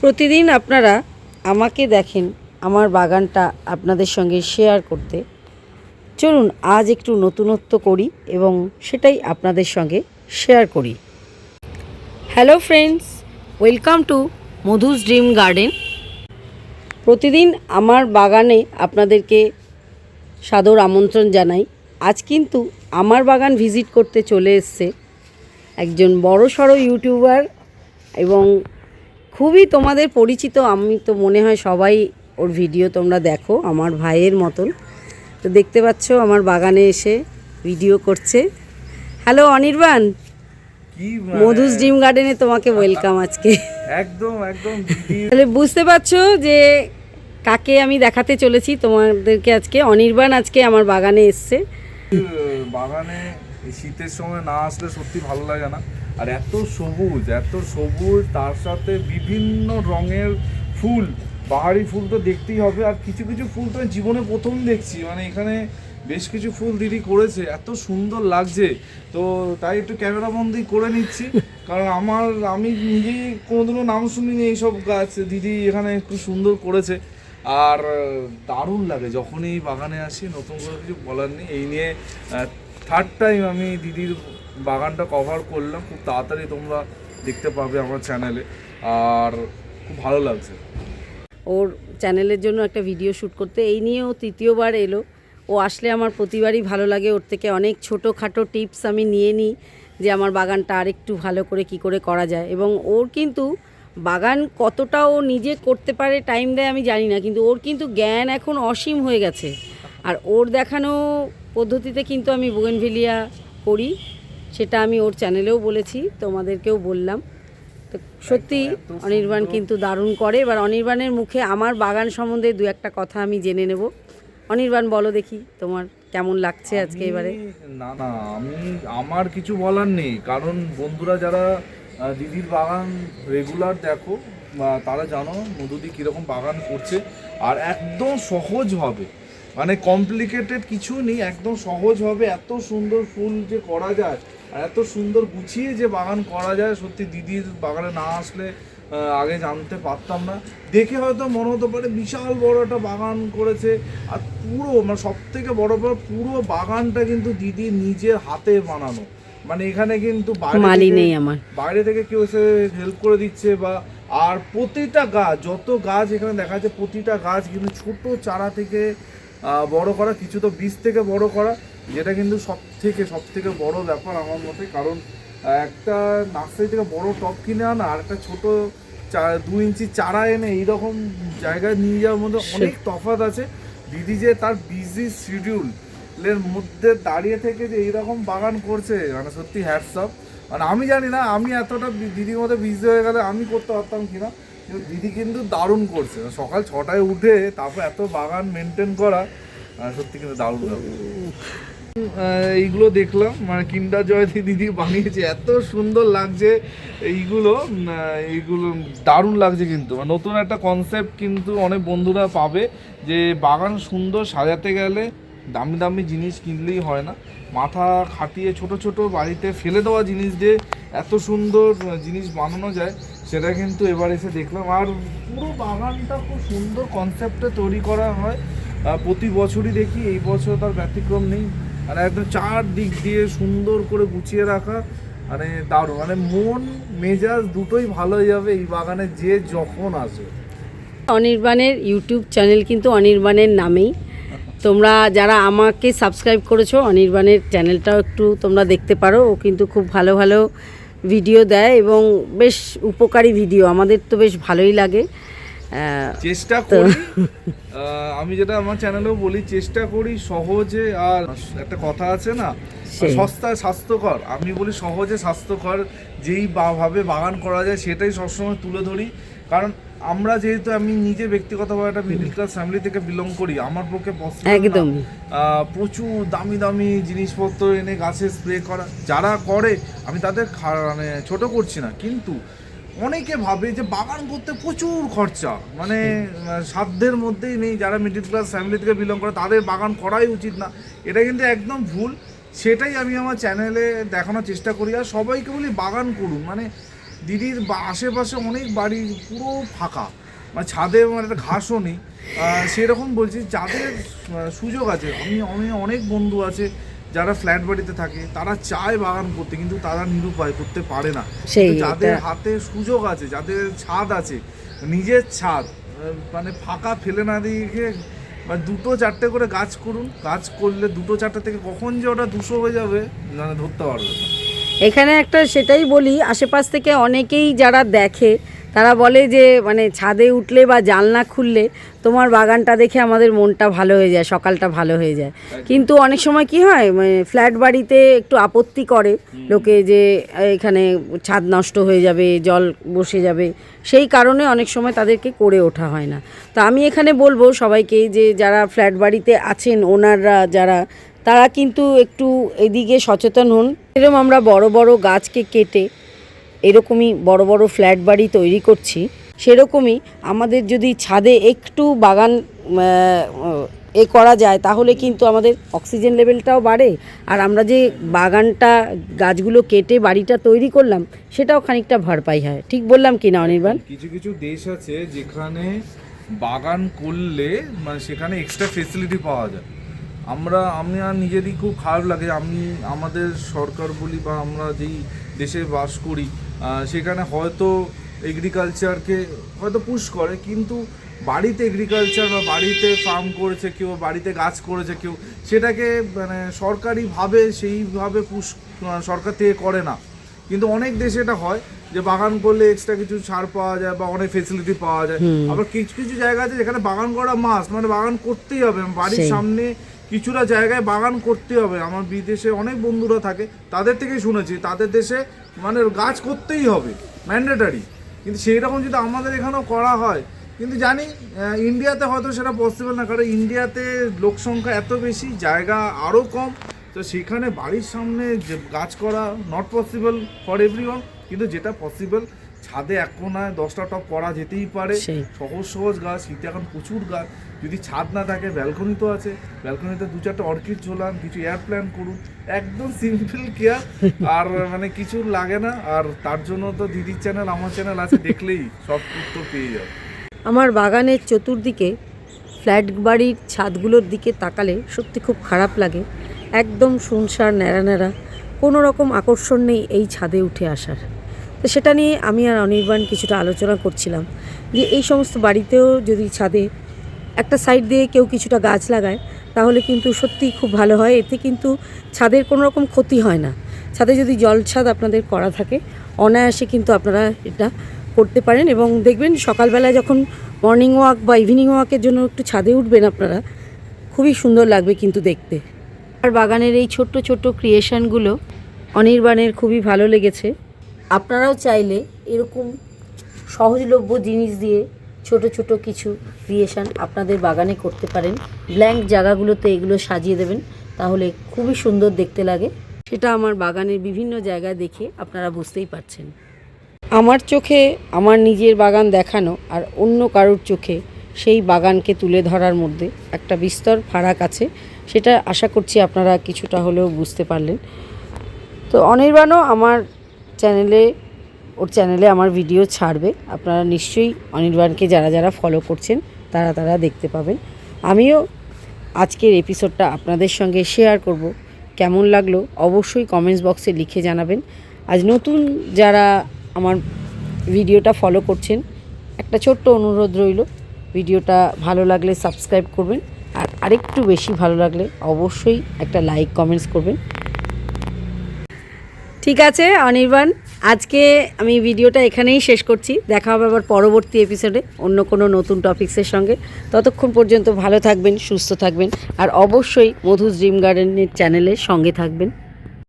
প্রতিদিন আপনারা আমাকে দেখেন, আমার বাগানটা আপনাদের সঙ্গে শেয়ার করতে। চলুন, আজ একটু নতুনত্ব করি এবং সেটাই আপনাদের সঙ্গে শেয়ার করি। Hello friends welcome to Madhu's dream garden প্রতিদিন আমার বাগানে আপনাদেরকে সাদর আমন্ত্রণ জানাই। আজ কিন্তু আমার বাগান ভিজিট করতে চলে এসছে একজন বড় সড়ো ইউটিউবার এবং খুবই তোমাদের পরিচিত আমি তো মনে হয় সবাই ওর ভিডিও তোমরা দেখো আমার ভাইয়ের মতন। তো দেখতে পাচ্ছ আমার বাগানে এসে ভিডিও করছে। হ্যালো অনির্বাণ। মানে- মধুস ড্রিম গার্ডেনে তোমাকে ওয়েলকাম আজকে। একদম একদম। তাহলে বুঝতে পারছ যে কাকে আমি দেখাতে চলেছি তোমাদেরকে আজকে অনির্বাণ আজকে আমার বাগানে এসছে। বাগানে শীতের সময় না আসলে সত্যি ভালো লাগে না। আর এত সবুজ এত সবুজ, তার সাথে বিভিন্ন রঙের ফুল। বাহারি ফুল তো দেখতেই হবে, আর কিছু কিছু ফুল তো জীবনে প্রথম দেখছি। মানে এখানে বেশ কিছু ফুল দিদি করেছে, এত সুন্দর লাগছে। তো তাই একটু ক্যামেরা বন্দি করে নিচ্ছি, কারণ আমার, আমি নিজেই কোনোদিনও নাম শুনিনি এইসব গাছ। দিদি এখানে একটু সুন্দর করেছে, আর দারুণ লাগে। যখনই বাগানে আসি, নতুন করে কিছু বলার নেই। এই নিয়ে থার্ড টাইম আমি দিদির বাগানটা কভার করলাম, খুব তাড়াতাড়ি তোমরা দেখতে পাবে আমার চ্যানেলে আর খুব ভালো লাগছে। ওর চ্যানেলের জন্য একটা ভিডিও শ্যুট করতে, এই নিয়ে ও তৃতীয়বার এলো। ও আসলে আমার প্রতিবারই ভালো লাগে, ওর থেকে অনেক ছোটোখাটো টিপস আমি নিয়ে নিই যে আমার বাগানটা আরেকটু ভালো করে কি করে করা যায়। এবং ওর কিন্তু বাগান কতটা ও নিজে করতে পারে টাইম দেয় আমি জানি না, কিন্তু ওর কিন্তু জ্ঞান এখন অসীম হয়ে গেছে। আর ওর দেখানো পদ্ধতিতে কিন্তু আমি বোগেনভিলিয়া করি। সেটা আমি ওর চ্যানেলেও বলেছি তোমাদেরকেও বললাম। তো সত্যি। অনির্বাণ কিন্তু দারুণ করে। এবার অনির্বাণের মুখে আমার বাগান সম্বন্ধে দু একটা কথা আমি জেনে নেব। অনির্বাণ বলো দেখি তোমার কেমন লাগছে আজকে এবারে? না না আমি আমার কিছু বলার নেই। কারণ বন্ধুরা যারা দিদির বাগান রেগুলার দেখো তারা জানো মধুদি কীরকম বাগান করছে। আর একদম সহজভাবে মানে কমপ্লিকেটেড কিছু নেই একদম সহজভাবে এত সুন্দর ফুল যে করা যায় আর এত সুন্দর গুছিয়ে যে বাগান করা যায় সত্যি দিদির বাগানে না আসলে আগে জানতে পারতাম না। দেখে হয়তো মনে হতে পারে বিশাল বড় একটা বাগান করেছে আর পুরো মানে সব থেকে বড় বড় পুরো বাগানটা কিন্তু দিদি নিজের হাতে বানানো। মানে এখানে কিন্তু বাইরে মালি থেকে- নেই আমার। বাইরে থেকে কেউ এসে হেল্প করে দিচ্ছে বা আর প্রতিটা গাছ যত গাছ এখানে দেখা যাচ্ছে প্রতিটা গাছ কিন্তু ছোট চারা থেকে বড় করা কিছু তো বীজ থেকে বড় করা যেটা কিন্তু সব থেকে সব থেকে বড় ব্যাপার আমার মতে। কারণ একটা নার্সারি থেকে বড় টপ কিনে আনা আর একটা ছোট চা- দু ইঞ্চি চারা এনে এইরকম জায়গায় নিয়ে যাওয়ার মধ্যে অনেক তফাৎ আছে। দিদি যে তার বিজি শিডিউল এর মধ্যে দাঁড়িয়ে থেকে যে এইরকম বাগান করছে মানে সত্যি হ্যাটসঅপ মানে আমি জানি না আমি এতটা দিদির মধ্যে বিজি হয়ে গেলে আমি করতে পারতাম কিনা। দিদি কিন্তু দারুণ করছে। সকাল ছটায় উঠে তারপর এত বাগান মেনটেন করা সত্যি কিন্তু দারুণ এইগুলো দেখলাম মানে কিন্ডার জয়তী দিদি বানিয়েছে, এত সুন্দর লাগছে এইগুলো এইগুলো দারুণ লাগছে কিন্তু। মানে নতুন একটা কনসেপ্ট কিন্তু অনেক বন্ধুরা পাবে যে বাগান সুন্দর সাজাতে গেলে দামি দামি জিনিস কিনলেই হয় না। মাথা খাটিয়ে ছোট ছোট বাড়িতে ফেলে দেওয়া জিনিস দিয়ে এত সুন্দর জিনিস বানানো যায় সেটা কিন্তু এবার এসে দেখলাম। আর পুরো বাগানটা খুব সুন্দর কনসেপ্টে তৈরি করা হয়। প্রতি বছরই দেখি, এই বছর তার ব্যতিক্রম নেই। আর একদম চার দিক দিয়ে সুন্দর করে গুছিয়ে রাখা। মানে দারুণ। মানে মন, মেজাজ দুটোই ভালো হয়ে যাবে এই বাগানে যে যখন আসে অনির্বাণের ইউটিউব চ্যানেল কিন্তু অনির্বাণের নামেই। তোমরা যারা আমাকে সাবস্ক্রাইব করেছ, অনির্বাণের চ্যানেলটাও একটু তোমরা দেখতে পারো। ও কিন্তু খুব ভালো ভালো ভিডিও দেয় এবং বেশ উপকারী ভিডিও। আমাদের তো বেশ ভালোই লাগে। চেষ্টা করি। আমি যেটা আমার চ্যানেলেও বলি চেষ্টা করি সহজে আর একটা কথা আছে না? সস্তা সস্তায় স্বাস্থ্যকর। আমি বলি সহজে স্বাস্থ্যকর যেই ভাবে বাগান করা যায় সেটাই সবসময় তুলে ধরি। কারণ আমরা যেহেতু আমি নিজে ব্যক্তিগতভাবে একটা মিডিল ক্লাস ফ্যামিলি থেকে বিলং করি আমার পক্ষে। একদমই। আহ, প্রচুর দামি দামি জিনিসপত্র এনে গাছে স্প্রে করা যারা করে আমি তাদের মানে ছোট করছি না কিন্তু অনেকে ভাবে যে বাগান করতে প্রচুর খরচা। মানে সাধ্যের মধ্যেই নেই যারা মিডিল ক্লাস ফ্যামিলি থেকে বিলং করে তাদের বাগান করাই উচিত না। এটা কিন্তু একদম ভুল। সেটাই আমি আমার চ্যানেলে দেখানোর চেষ্টা করি আর সবাইকে বলি বাগান করুন। মানে দিদির আশেপাশে অনেক বাড়ি পুরো ফাঁকা। মানে ছাদে মানে একটা ঘাসও নেই। সেরকম বলছি যাদের সুযোগ আছে। আমি আমি অনেক বন্ধু আছে যারা ফ্ল্যাট বাড়িতে থাকে তারা চায় বাগান করতে কিন্তু তারা নিরুপায় করতে পারে না। যাদের হাতে সুযোগ আছে যাদের ছাদ আছে নিজের ছাদ মানে ফাঁকা ফেলে না দিয়ে মানে দুটো চারটে করে গাছ করুন গাছ করলে দুটো চারটে থেকে কখন যে ওটা দুশো হয়ে যাবে মানে ধরতে পারবে না। এখানে একটা সেটাই বলি, আশেপাশ থেকে অনেকেই যারা দেখে, তারা বলে যে মানে ছাদে উঠলে বা জানলা খুললে তোমার বাগানটা দেখে আমাদের মনটা ভালো হয়ে যায়, সকালটা ভালো হয়ে যায়। কিন্তু অনেক সময় কি হয় মানে ফ্ল্যাট বাড়িতে একটু আপত্তি করে লোকে যে, এখানে ছাদ নষ্ট হয়ে যাবে, জল বসে যাবে, সেই কারণে অনেক সময় তাদেরকে করে ওঠা হয় না। তো আমি এখানে বলব সবাইকে যে, যারা ফ্ল্যাট বাড়িতে আছেন, ওনাররা, যারা তারা কিন্তু একটু এদিকে সচেতন হন। এরকম আমরা বড় বড় গাছকে কেটে এরকমই বড় বড় ফ্ল্যাট বাড়ি তৈরি করছি। সেরকমই আমাদের যদি ছাদে একটু বাগান এ করা যায়, তাহলে কিন্তু আমাদের অক্সিজেন লেভেলটাও বাড়ে। আর আমরা যে বাগানটা, গাছগুলো কেটে বাড়িটা তৈরি করলাম, সেটাও খানিকটা ভরপাই হয়। ঠিক বললাম কি না অনির্বাণ? কিছু কিছু দেশ আছে যেখানে বাগান করলে মানে সেখানে এক্সট্রা ফেসিলিটি পাওয়া যায়। আমরা আমি আর নিজেরই খুব খারাপ লাগে আমি আমাদের সরকার বলি বা আমরা যেই দেশে বাস করি সেখানে হয়তো এগ্রিকালচারকে হয়তো পুশ করে কিন্তু বাড়িতে এগ্রিকালচার বা বাড়িতে ফার্ম করেছে কেউ বাড়িতে গাছ করেছে কেউ সেটাকে মানে সরকারিভাবে সেইভাবে পুশ সরকার থেকে করে না। কিন্তু অনেক দেশে এটা হয় যে বাগান করলে এক্সট্রা কিছু ছাড় পাওয়া যায় বা অনেক ফেসিলিটি পাওয়া যায়। আবার কিছু কিছু জায়গা আছে যেখানে বাগান করা মাস মানে বাগান করতেই হবে। বাড়ির সামনে কিছুটা জায়গায় বাগান করতে হবে। আমার বিদেশে অনেক বন্ধুরা থাকে, তাদের থেকেই শুনেছি, তাদের দেশে মানে গাছ করতেই হবে ম্যান্ডেটারি কিন্তু সেই রকম যদি আমাদের এখানেও করা হয়, কিন্তু জানি ইন্ডিয়াতে হয়তো সেটা পসিবল না, কারণ ইন্ডিয়াতে লোক সংখ্যা এত বেশি, জায়গা আরও কম। তো সেখানে বাড়ির সামনে যে গাছ করা নট পসিবল ফর এভরিওয়ান কিন্তু যেটা পসিবল ছাদে এক কোনায় দশটা টপ করা যেতেই পারে। সহজ সহজ গাছ শীতে এখন প্রচুর গাছ। যদি ছাদ না থাকে ব্যালকনি তো আছে। ব্যালকনিতে দু চারটে অর্কিড ঝোলান কিছু এয়ার প্ল্যান করুন। একদম সিম্পল কেয়ার আর মানে কিছু লাগে না। আর তার জন্য তো দিদির চ্যানেল আমার চ্যানেল আছে দেখলেই সব উত্তর পেয়ে যাবে আমার বাগানের চতুর্দিকে ফ্ল্যাট বাড়ির ছাদগুলোর দিকে তাকালে সত্যি খুব খারাপ লাগে। একদম শুনসার ন্যাড়া ন্যাড়া। কোনো রকম আকর্ষণ নেই এই ছাদে উঠে আসার। তো সেটা নিয়ে আমি আর অনির্বাণ কিছুটা আলোচনা করছিলাম যে এই সমস্ত বাড়িতেও যদি ছাদে একটা সাইড দিয়ে কেউ কিছুটা গাছ লাগায়, তাহলে কিন্তু সত্যিই খুব ভালো হয়। এতে কিন্তু ছাদের কোনো রকম ক্ষতি হয় না। ছাদে যদি জল ছাদ আপনাদের করা থাকে, অনায়াসে কিন্তু আপনারা এটা করতে পারেন এবং দেখবেন সকালবেলায় যখন মর্নিং ওয়াক বা ইভিনিং ওয়াকের জন্য একটু ছাদে উঠবেন আপনারা, খুবই সুন্দর লাগবে কিন্তু দেখতে। আর বাগানের এই ছোট্ট ছোট্ট ক্রিয়েশনগুলো অনির্বাণের খুবই ভালো লেগেছে। আপনারাও চাইলে এরকম সহজলভ্য জিনিস দিয়ে ছোট ছোট কিছু ক্রিয়েশন আপনাদের বাগানে করতে পারেন। ব্ল্যাঙ্ক জায়গাগুলোতে এগুলো সাজিয়ে দেবেন, তাহলে খুবই সুন্দর দেখতে লাগে। সেটা আমার বাগানের বিভিন্ন জায়গায় দেখে আপনারা বুঝতেই পারছেন। আমার চোখে আমার নিজের বাগান দেখানো আর অন্য কারোর চোখে সেই বাগানকে তুলে ধরার মধ্যে একটা বিস্তর ফারাক আছে, সেটা আশা করছি আপনারা কিছুটা হলেও বুঝতে পারলেন। তো অনির্বাণও আমার চ্যানেলে ওর চ্যানেলে আমার ভিডিও ছাড়বে। আপনারা নিশ্চয়ই অনির্বাণকে যারা যারা ফলো করছেন, তারা তারা দেখতে পাবেন। আমিও আজকের এপিসোডটা আপনাদের সঙ্গে শেয়ার করব। কেমন লাগল অবশ্যই কমেন্টস বক্সে লিখে জানাবেন। আজ নতুন যারা আমার ভিডিওটা ফলো করছেন, একটা ছোট্ট অনুরোধ রইল ভিডিওটা ভালো লাগলে সাবস্ক্রাইব করবেন। আর আরেকটু বেশি ভালো লাগলে অবশ্যই একটা লাইক কমেন্টস করবেন। ঠিক আছে, অনির্বাণ। আজকে আমি ভিডিওটা এখানেই শেষ করছি। দেখা হবে আবার পরবর্তী এপিসোডে অন্য কোনো নতুন টপিক্সের সঙ্গে। ততক্ষণ পর্যন্ত ভালো থাকবেন, সুস্থ থাকবেন, আর অবশ্যই মধুস ড্রিম গার্ডেনের চ্যানেলের সঙ্গে থাকবেন।